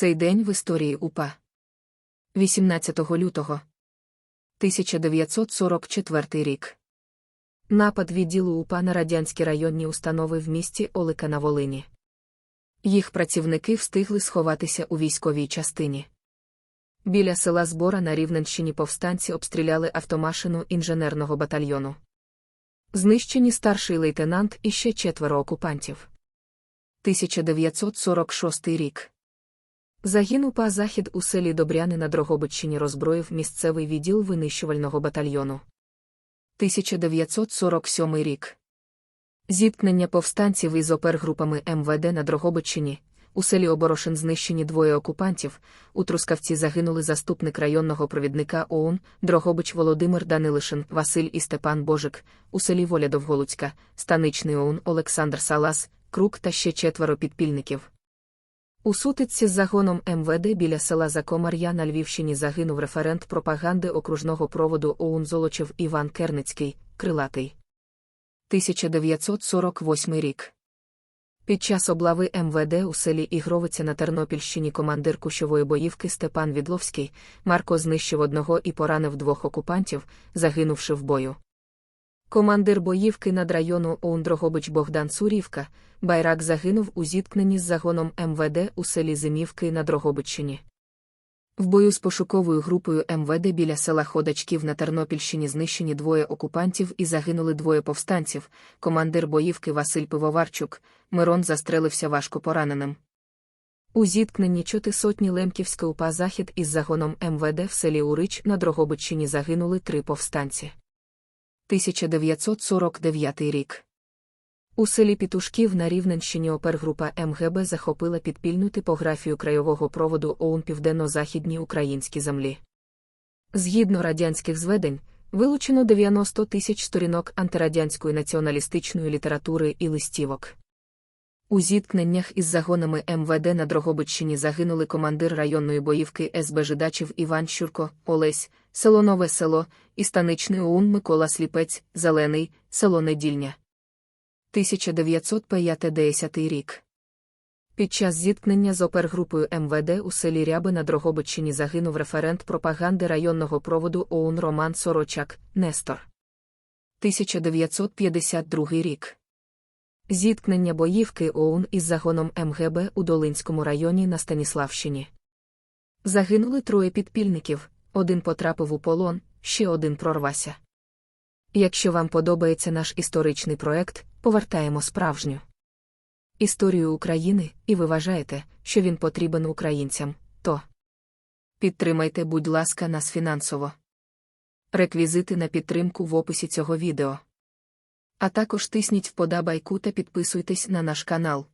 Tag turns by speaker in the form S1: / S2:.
S1: Цей день в історії УПА. 18 лютого 1944 рік. Напад відділу УПА на радянські районні установи в місті Олика на Волині. Їх працівники встигли сховатися у військовій частині. Біля села Збора на Рівненщині повстанці обстріляли автомашину інженерного батальйону. Знищені старший лейтенант і ще четверо окупантів. 1946 рік. Загін УПА Захід у селі Добряни на Дрогобиччині роззброїв місцевий відділ винищувального батальйону. 1947 рік. Зіткнення повстанців із опергрупами МВД на Дрогобиччині. У селі Оборошин знищені двоє окупантів. У Трускавці загинули заступник районного провідника ОУН Дрогобич Володимир Данилишин, Василь і Степан Божик, у селі Воля Довголуцька, станичний ОУН Олександр Салас, Крук та ще четверо підпільників. У сутичці з загоном МВД біля села Закомар'я на Львівщині загинув референт пропаганди окружного проводу ОУН Золочев Іван Керницький, крилатий. 1948 рік. Під час облави МВД у селі Ігровиця на Тернопільщині командир кущової боївки Степан Відловський Марко знищив одного і поранив двох окупантів, загинувши в бою. Командир боївки над району Оундрогобич Богдан Сурівка, Байрак загинув у зіткненні з загоном МВД у селі Зимівки на Дрогобиччині. В бою з пошуковою групою МВД біля села Ходачків на Тернопільщині знищені двоє окупантів і загинули двоє повстанців. Командир боївки Василь Пивоварчук, Мирон застрелився важко пораненим. У зіткненні чоти сотні Лемківська УПА Захід із загоном МВД в селі Урич на Дрогобиччині загинули три повстанці. 1949 рік. У селі Пітушків на Рівненщині опергрупа МГБ захопила підпільну типографію краєвого проводу ОУН Південно-Західні українські землі. Згідно радянських зведень, вилучено 90 тисяч сторінок антирадянської націоналістичної літератури і листівок. У зіткненнях із загонами МВД на Дрогобиччині загинули командир районної боївки СБ Жидачів Іван Щурко, Олесь, село Нове село і станичний ОУН Микола Сліпець, Зелений, село Недільня. 1950 рік. Під час зіткнення з опергрупою МВД у селі Ряби на Дрогобиччині загинув референт пропаганди районного проводу ОУН Роман Сорочак, Нестор. 1952 рік. Зіткнення боївки ОУН із загоном МГБ у Долинському районі на Станіславщині. Загинули троє підпільників, один потрапив у полон, ще один прорвався. Якщо вам подобається наш історичний проект, повертаємо справжню історію України, і ви вважаєте, що він потрібен українцям, то підтримайте, будь ласка, нас фінансово. Реквізити на підтримку в описі цього відео. А також тисніть вподобайку та підписуйтесь на наш канал.